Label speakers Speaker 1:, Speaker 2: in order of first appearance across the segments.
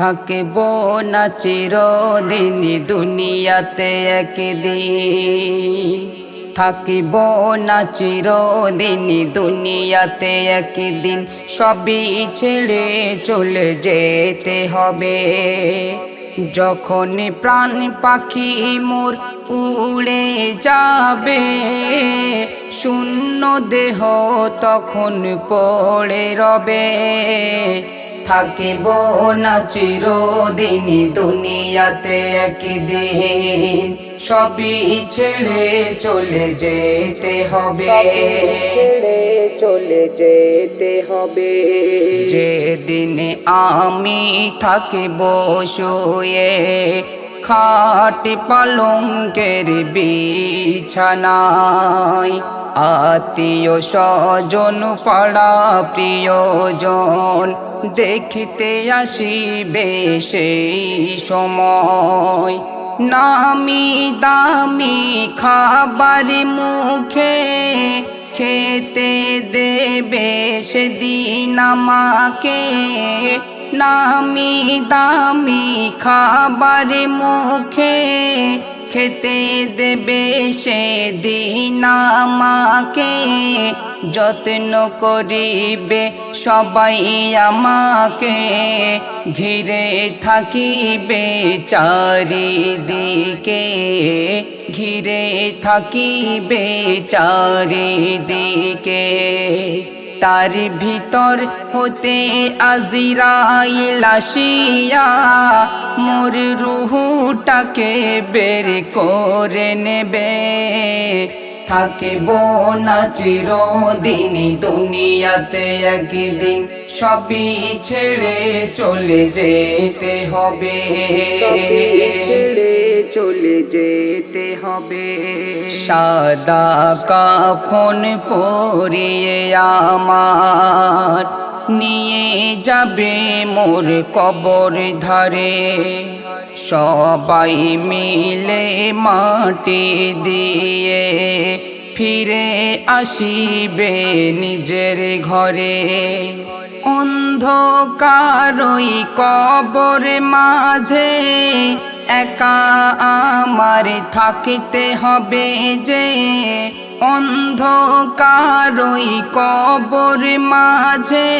Speaker 1: থাকিব না চিরদিন দুনিয়াতে একদিন। থাকিব না চিরদিন দুনিয়াতে একদিন। সবই ছেড়ে চলে যেতে হবে। যখন প্রাণ পাখি মোর উড়ে যাবে, শূন্য দেহ তখন পড়ে রবে। থাকিব না চিরদিন দুনিয়াতে একদিন। সবই ছেড়ে চলে যেতে হবে। চলে যেতে হবে যেদিন আমি থাকিব শুয়ে খাট পালঙ্কের বিছানায় আত্মীয় স্বজন, পাড়া প্রিয়জন, দেখিতে আসিবে সেই সময়। নামি দামি খাবার মুখে খেতে দেবে সেদিন আমাকে। নামি দামি খাবার মুখে খেতে দেবে সেদিন আমাকে। যত্ন করিবে সবাই আমাকে। ঘিরে থাকিবে চারিদিকে। ঘিরে থাকিবে চারিদিকে। তার ভিতর হতে আজিরাইল আসিয়া মোর রুহুটাকে বের করে নেবে। থাকিব না চিরদিন দুনিয়াতে, একদিন সবই ছেড়ে চলে যেতে হবে। চলে যেতে হবে। সাদা কাফন পরিয়ে আমার, নিয়ে যাবে মোর কবর ধারে। সবাই মিলে মাটি দিয়ে ফিরে আসিবে নিজের ঘরে। অন্ধকারই কবর মাঝে একা আমার থাকিতে হবে যে অন্ধকারই কবর মাঝে।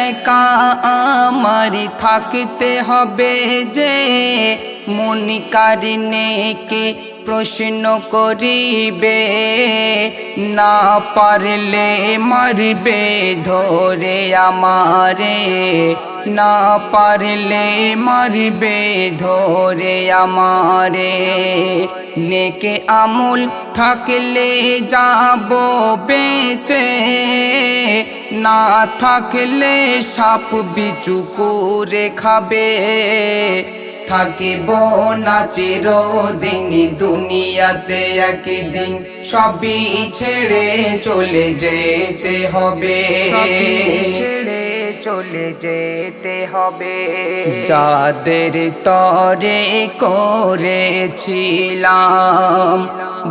Speaker 1: একা আমার থাকিতে হবে যে মনি কারিনেকে প্রশ্ন করিবে, না পারলে মারবে ধরে আমারে, না পারলে মারবে ধরে আমারে। নেকে আমুল থাকলে যাব বেঁচে, না থাকলে সাপ বিচু করে খাবে থাকিব না চিরদিন দুনিয়াতে একদিন। সবই ছেড়ে চলে যেতে হবে। চলে যেতে হবে। যাদের তরে করেছিলাম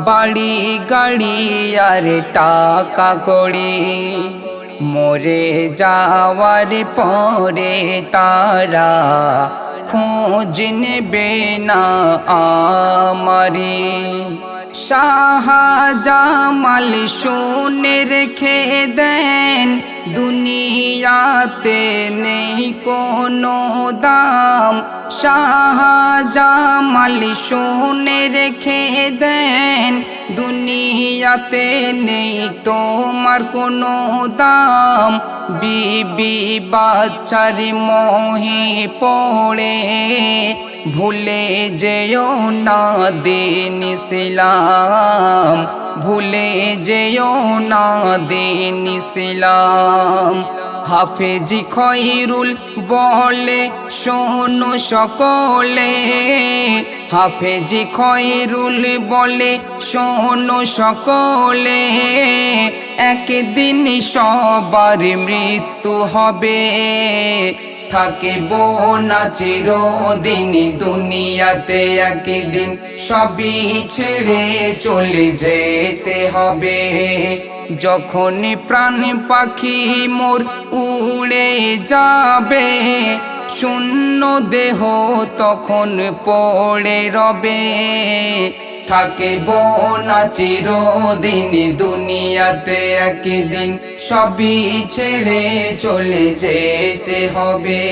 Speaker 1: বাড়ি গাড়ি আর টাকা করি মরে যাওয়ার পরে তারা খোঁজ নেবে না আমারে। শাহজামাল শুনে রেখে দেন, দুনিয়াতে নেই কোনো দাম। শাহজামাল শুনে রেখে দেন দুনিয়াতে নেই তোমার কোনো দাম। বিবি বাচ্চার মোহে পড়ে। ভুলে যেও না দিন ভুলে যেও না দিন হাফেজি খৈরুল বলে শোনো সকলে। হাফেজি খৈরুল বলে শোনো সকলে। একদিন সবার মৃত্যু হবে। থাকিব না চিরদিন দুনিয়াতে একদিন। সবই ছেড়ে চলে যেতে হবে। যখন প্রাণ পাখি মোর উড়ে যাবে, শূন্য দেহ তখন পড়ে রবে। থাকিব না চিরদিন দুনিয়াতে একদিন। সবই ছেড়ে চলে যেতে হবে।